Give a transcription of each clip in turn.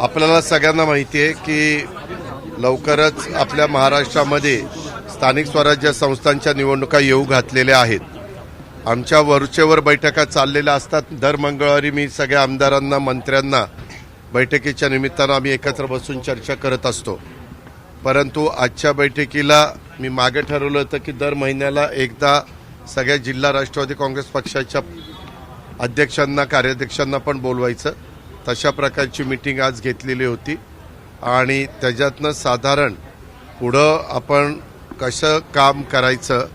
आपल्याला सगळ्यांना माहिती आहे की लवकरच आपल्या महाराष्ट्रामध्ये स्थानिक स्वराज्य संस्थांच्या निवडणुका येऊ घातलेल्या आहेत. आमच्या वरचेवर बैठका चाललेल्या असतात. दर मंगळवारी मी सगळ्या आमदारांना मंत्र्यांना बैठकीच्या निमित्तानं आम्ही एकत्र बसून चर्चा करत असतो. परंतु आजच्या बैठकीला मी मागे ठरवलं होतं की दर महिन्याला एकदा सगळ्या जिल्हा राष्ट्रवादी काँग्रेस पक्षाच्या अध्यक्षांना कार्याध्यक्षांना पण बोलवायचं. तशा प्रकारची मिटिंग आज घेतलेली होती. आणि त्याच्यातनं साधारण पुढं आपण कसं काम करायचं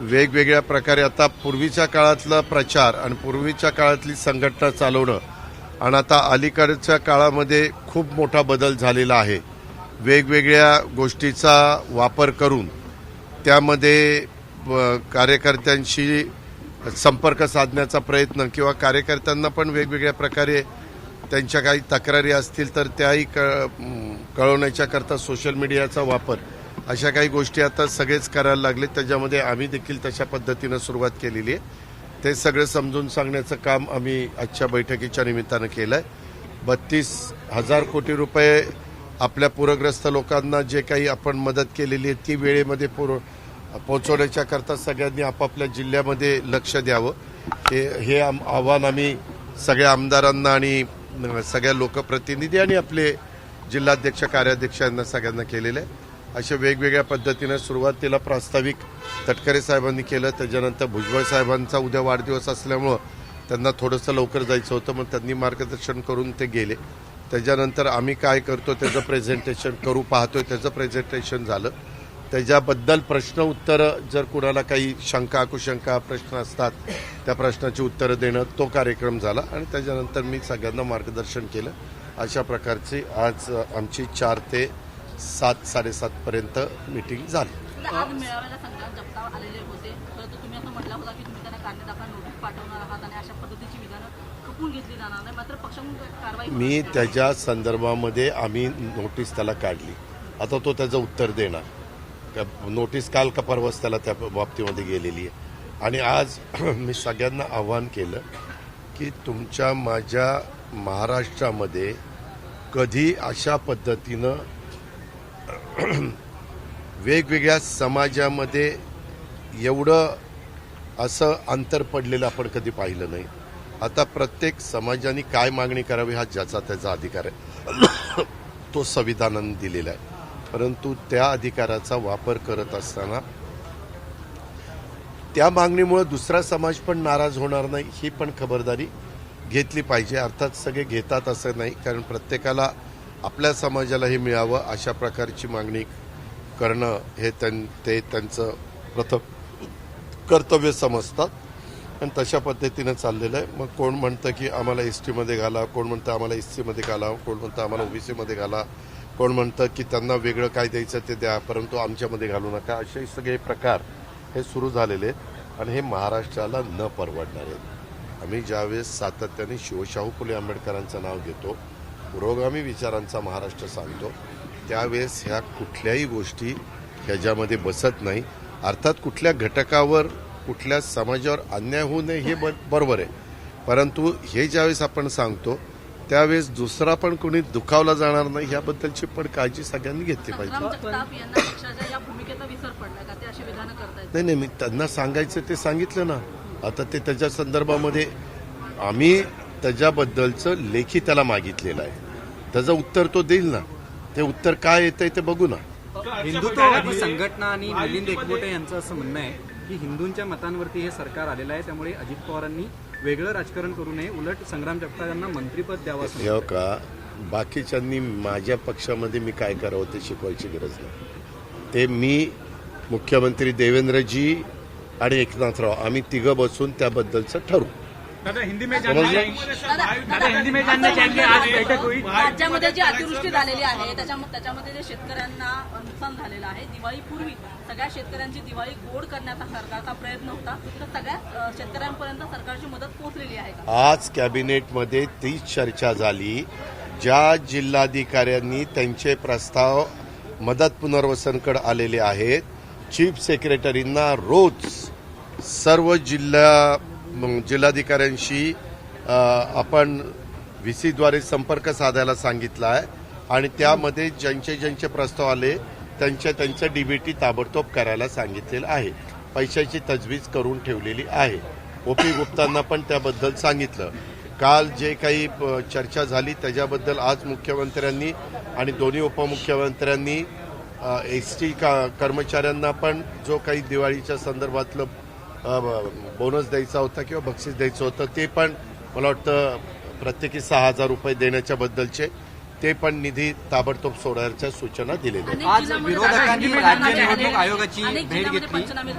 वेगवेगळ्या प्रकारे आता पूर्वीच्या काळातला प्रचार आणि पूर्वीच्या काळातली संघटना चालवणं आणि आता अलीकडच्या काळामध्ये खूप मोठा बदल झालेला आहे. वेगवेगळ्या गोष्टीचा वापर करून त्यामध्ये कार्यकर्त्यांशी संपर्क साधण्याचा प्रयत्न किंवा कार्यकर्त्यांना पण वेगवेगळ्या प्रकारे त्यांच्या काही तक्रारी असतील तर त्याही क कळवण्याच्या करता सोशल मीडियाचा वापर. अशा काही गोष्टी आता सगळेच करायला लागले त्याच्यामध्ये आम्ही देखील तशा पद्धतीनं सुरुवात केलेली आहे. ते सगळं समजून सांगण्याचं काम आम्ही आजच्या बैठकीच्या निमित्तानं केलं आहे बत्तीस हजार कोटी रुपये आपल्या पूरग्रस्त लोकांना जे काही आपण मदत केलेली आहे ती वेळेमध्ये पूर पोहोचवण्याच्या करता सगळ्यांनी आपापल्या जिल्ह्यामध्ये लक्ष द्यावं. हे हे आम- आव्हान आम्ही सगळ्या आमदारांना आणि सगळ्या लोकप्रतिनिधी आणि आपले जिल्हाध्यक्ष कार्याध्यक्ष यांना सगळ्यांना केलेलं आहे अशा वेगवेगळ्या पद्धतीनं सुरुवातीला प्रास्ताविक तटकरे साहेबांनी केलं त्याच्यानंतर भुजबळ साहेबांचा उद्या वाढदिवस असल्यामुळं त्यांना थोडंसं लवकर जायचं होतं मग त्यांनी मार्गदर्शन करून ते गेले. त्याच्यानंतर आम्ही काय करतो त्याचं प्रेझेंटेशन करू पाहतोय त्याचं प्रेझेंटेशन झालं. त्याच्याबद्दल प्रश्न उत्तरं जर कुणाला काही शंका कुशंका प्रश्न असतात त्या प्रश्नाची उत्तरं देणं तो कार्यक्रम झाला आणि त्याच्यानंतर मी सगळ्यांना मार्गदर्शन केलं. अशा प्रकारची आज आमची चार ते सात साडेसातपर्यंत मिटिंग झाली. कारवाई मी त्याच्या संदर्भामध्ये आम्ही नोटीस त्याला काढली. आता तो त्याचं उत्तर देणार. त्या नोटीस काल का परवाच त्याला त्या बाबतीमध्ये गेलेली आहे. आणि आज मी सगळ्यांना आव्हान केलं की तुमच्या माझ्या महाराष्ट्रामध्ये कधी अशा पद्धतीनं वेगवेगळ्या समाजामध्ये एवढं असं अंतर पडलेलं आपण कधी पाहिलं नाही. आता प्रत्येक समाजाने काय मागणी करावी हा ज्याचा त्याचा अधिकार आहे. तो संविधानाने दिलेला आहे. परंतु त्या अधिकाराचा वापर करत असताना त्या मागणीमुळे दुसरा समाज पण नाराज होणार नाही ही पण खबरदारी घेतली पाहिजे. अर्थात सगळे घेतात असं नाही कारण प्रत्येकाला आपल्या समाजालाही मिळावं अशा प्रकारची मागणी करणं हे त्यां ते त्यांचं प्रथम कर्तव्य समजतात. आणि तशा पद्धतीनं चाललेलं आहे. मग कोण म्हणतं की आम्हाला एस टीमध्ये घाला कोण म्हणतं आम्हाला एस सीमध्ये घाला कोण म्हणतं आम्हाला ओबीसीमध्ये घाला कोण म्हणतं की त्यांना वेगळं काय द्यायचं ते द्या परंतु आमच्यामध्ये घालू नका. असे सगळे प्रकार हे सुरू झालेले आहेत आणि हे महाराष्ट्राला न परवडणार आहेत. आम्ही ज्यावेळेस सातत्याने शिवशाहू फुले आंबेडकरांचं नाव घेतो पुरोगामी विचारांचा महाराष्ट्र सांगतो त्यावेळेस ह्या कुठल्याही गोष्टी ह्याच्यामध्ये बसत नाही. अर्थात कुठल्या घटकावर कुठल्या समाजावर अन्याय होऊ नये हे ब- बरोबर आहे. परंतु हे ज्यावेळेस आपण सांगतो त्यावेळेस दुसरा पण कोणी दुखावला जाणार नाही याबद्दलची पण काळजी सगळ्यांनी घेतली पाहिजे. संग्राम जगताप यांना पक्षाच्या या भूमिकेचा विसर पडला का? ते अशी विधानं करतायत. नाही नाही मी त्यांना सांगायचं ते सांगितलं ना. आता ते त्याच्या संदर्भामध्ये आम्ही त्याच्याबद्दलचं लेखी त्याला मागितलेलं आहे. त्याचं उत्तर तो देईल ना. ते उत्तर काय येतंय ते बघू ना. हिंदुत्ववादी संघटना आणि मिलिंद एकबोटे यांचं असं म्हणणं आहे की हिंदूंच्या मतांवरती हे सरकार आलेलं आहे त्यामुळे अजित पवारांनी वेगळं राजकारण करू नये उलट संग्राम जगताप यांना मंत्रीपद द्यावं हे का? बाकीच्यांनी माझ्या पक्षामध्ये मी काय करावं ते शिकवायची गरज नाही. ते मी मुख्यमंत्री देवेंद्रजी आणि एकनाथराव आम्ही तिघं बसून त्याबद्दलचं ठरवू. दादा हिंदी में जानना दादा हिंदी में जानना चाहेंगे आज बैठक हुई राज्यामध्ये जी अतिवृष्टी झालेली आहे त्याच्यामध्ये त्याच्यामध्ये जे शेतकऱ्यांना नुकसान झालेलं आहे दिवाळीपूर्वी सगळ्या शेतकऱ्यांची दिवाळी गोड करण्याचा सरकारचा प्रयत्न होता. तर सगळ्या शेतकऱ्यांपर्यंत सरकारची मदत पोहोचलेली आहे का? आज कॅबिनेटमध्ये तीच चर्चा झाली. ज्या जिल्हाधिकाऱ्यांनी त्यांचे प्रस्ताव मदत पुनर्वसनकडे आलेले आहेत चीफ सेक्रेटरींना रोज सर्व जिल्हा जिल्हाधिकाऱ्यांशी आपण व्ही सीद्वारे संपर्क साधायला सांगितला आहे आणि त्यामध्ये ज्यांचे ज्यांचे प्रस्ताव आले त्यांच्या त्यांच्या डीबीटी ताबडतोब करायला सांगितलेलं आहे. पैशाची तजवीज करून ठेवलेली आहे. ओपी गुप्तांना पण त्याबद्दल सांगितलं. काल जे काही चर्चा झाली त्याच्याबद्दल आज मुख्यमंत्र्यांनी आणि दोन्ही उपमुख्यमंत्र्यांनी एस टी का कर्मचाऱ्यांना पण जो काही दिवाळीच्या संदर्भातलं बोनस द्यायचा होता किंवा बक्षीस द्यायचं होतं ते पण मला वाटतं प्रत्येकी सहा हजार रुपये देण्याच्या बद्दलचे ते पण निधी ताबडतोब सोडण्याच्या सूचना दिलेल्या आज विरोधकांनी राज्य निवडणूक. आयोगाची अनेक भेट जिल्ह्यामध्ये घेतली. पंचनामे.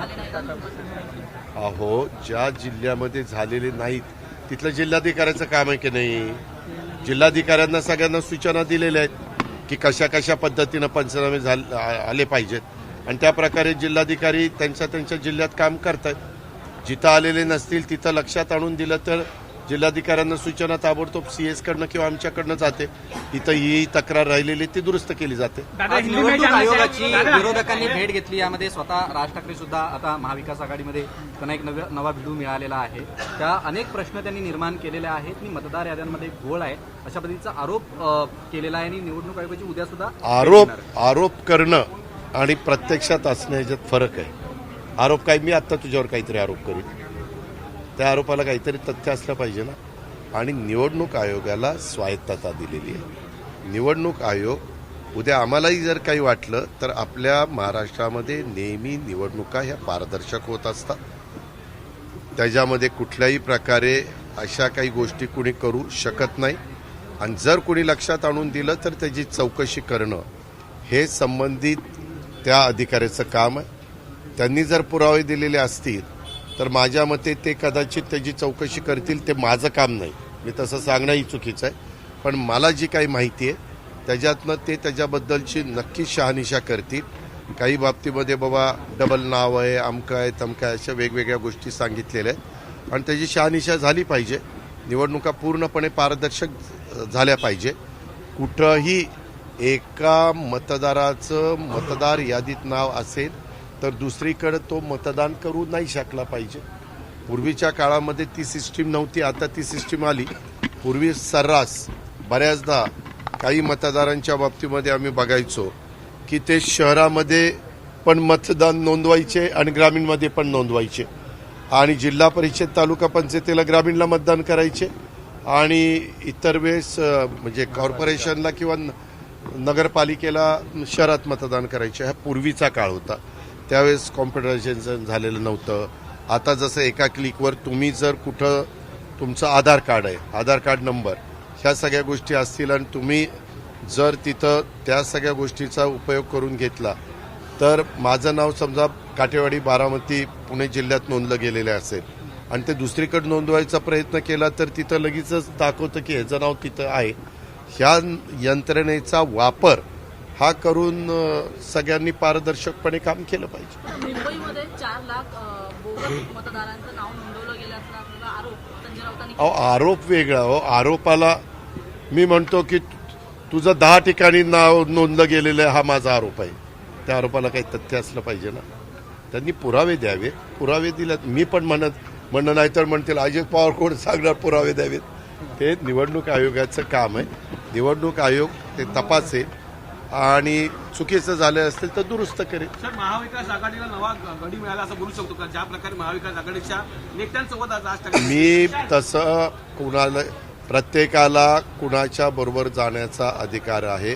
अहो ज्या जिल्ह्यामध्ये झालेले नाहीत तिथलं जिल्हाधिकाऱ्याचं काम आहे की नाही जिल्हाधिकाऱ्यांना सगळ्यांना सूचना दिलेल्या आहेत की कशा कशा पद्धतीनं पंचनामे झाले आ- आले पाहिजेत आणि त्या प्रकारे जिल्हाधिकारी त्यांच्या त्यांच्या जिल्ह्यात काम करतात जिथं आलेले नसतील तिथं लक्षात आणून दिलं तर जिल्हाधिकाऱ्यांना सूचना ताबडतोब सीएस कडनं किंवा आमच्याकडनं जाते. इथं ही तक्रार राहिलेली ती दुरुस्त केली जाते. निवडणूक आयोगाची विरोधकांनी भेट घेतली. यामध्ये स्वतः राज ठाकरे सुद्धा आता महाविकास आघाडीमध्ये त्यांना एक नव्या नवा भिडू मिळालेला आहे. त्या अनेक प्रश्न त्यांनी निर्माण केलेले आहेत की मतदार याद्यांमध्ये घोळ आहे. अशा पद्धतीचा आरोप केलेला आहे आणि निवडणूक आयोगाची उद्या सुद्धा आरोप. आरोप करणं आणि प्रत्यक्षात असणं ह्याच्यात फरक आहे. आरोप काय मी आत्ता तुझ्यावर काहीतरी आरोप करीन. त्या आरोपाला काहीतरी तथ्य असलं पाहिजे ना. आणि निवडणूक आयोगाला स्वायत्तता दिलेली आहे. निवडणूक आयोग उद्या आम्हालाही जर काही वाटलं तर आपल्या महाराष्ट्रामध्ये नेहमी निवडणुका ह्या पारदर्शक होत असतात. त्याच्यामध्ये कुठल्याही प्रकारे अशा काही गोष्टी कुणी करू शकत नाही. आणि जर कुणी लक्षात आणून दिलं तर त्याची चौकशी करणं हे संबंधित त्या अधिकाऱ्याचं काम आहे. त्यांनी जर पुरावे दिलेले असतील तर माझ्या मते ते कदाचित त्याची चौकशी करतील ते माझं काम नाही. मी तसं सांगणंही चुकीचं आहे. पण मला जी काही माहिती आहे त्याच्यातनं ते त्याच्याबद्दलची नक्की शहानिशा करतील. काही बाबतीमध्ये बाबा डबल नाव आहे अमकं आहे तमकं आहे अशा वेगवेगळ्या गोष्टी सांगितलेल्या आहेत. आणि त्याची शहानिशा झाली पाहिजे. निवडणुका पूर्णपणे पारदर्शक झाल्या पाहिजे. कुठंही एका मतदाराचं मतदार यादीत नाव असेल तर दुसरीकडे तो मतदान करू नाही शकला पाहिजे. पूर्वीच्या काळामध्ये ती सिस्टीम नव्हती आता ती सिस्टीम आली. पूर्वी सर्रास बऱ्याचदा काही मतदारांच्या बाबतीमध्ये आम्ही बघायचो की ते शहरामध्ये पण मतदान नोंदवायचे आणि ग्रामीणमध्ये पण नोंदवायचे. आणि जिल्हा परिषद तालुका पंचायतीला ग्रामीणला मतदान करायचे आणि इतर वेळेस म्हणजे कॉर्पोरेशनला किंवा न- नगरपालिकेला शहरात मतदान करायचे. हा पूर्वीचा काळ होता. त्यावेळेस कॉम्प्युटरायझेशन झालेलं नव्हतं. आता जसं एका क्लिकवर तुम्ही जर कुठं तुमचं आधार कार्ड आहे आधार कार्ड नंबर ह्या सगळ्या गोष्टी असतील आणि तुम्ही जर तिथं त्या सगळ्या गोष्टीचा उपयोग करून घेतला तर माझं नाव समजा काटेवाडी बारामती पुणे जिल्ह्यात नोंदलं गेलेलं असेल आणि ते दुसरीकडे नोंदवायचा प्रयत्न केला तर तिथं लगेचच दाखवतं की ह्याचं नाव तिथं आहे. ह्या यंत्रणेचा वापर हा करून सगळ्यांनी पारदर्शकपणे काम केलं पाहिजे. मुंबईमध्ये चार लाख अ, बोगस मतदारांचं नाव नोंदवलं गेलं असल्याचा आरोप अहो आरोप वेगळा हो आरोपाला मी म्हणतो की तुझं दहा ठिकाणी नाव नोंदलं गेलेलं हा माझा आरोप आहे. त्या आरोपाला काही तथ्य असलं पाहिजे ना. त्यांनी पुरावे द्यावे पुरावे दिलेत मी पण म्हणत म्हणणं नाही तर म्हणतील अजित पवार कोण सांगणार पुरावे द्यावेत? ते निवडणूक आयोगाचं काम आहे. निवडणूक आयोग ते तपासेल. आणि चुकीचं झालं असेल तर दुरुस्त करेल सर महाविकास आघाडीला नवा गडी मिळाला असं बोलू शकतो का? ज्या प्रकारे महाविकास आघाडीच्या नेत्यांसोबत आज ठाकरे मी तसं कुणाला प्रत्येकाला कुणाच्या बरोबर जाण्याचा अधिकार आहे.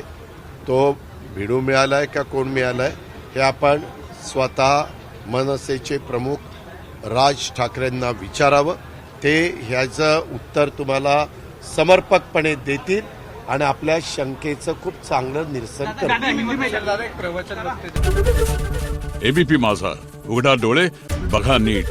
तो भिडू मिळालाय का कोण मिळालाय हे आपण स्वतः मनसेचे प्रमुख राज ठाकरेंना विचारावं. ते ह्याचं उत्तर तुम्हाला समर्पकपणे देतील. आणि आपल्या शंकेचं खूप चांगलं निरसन बघते. एबीपी माझा. उघडा डोळे बघा नीट.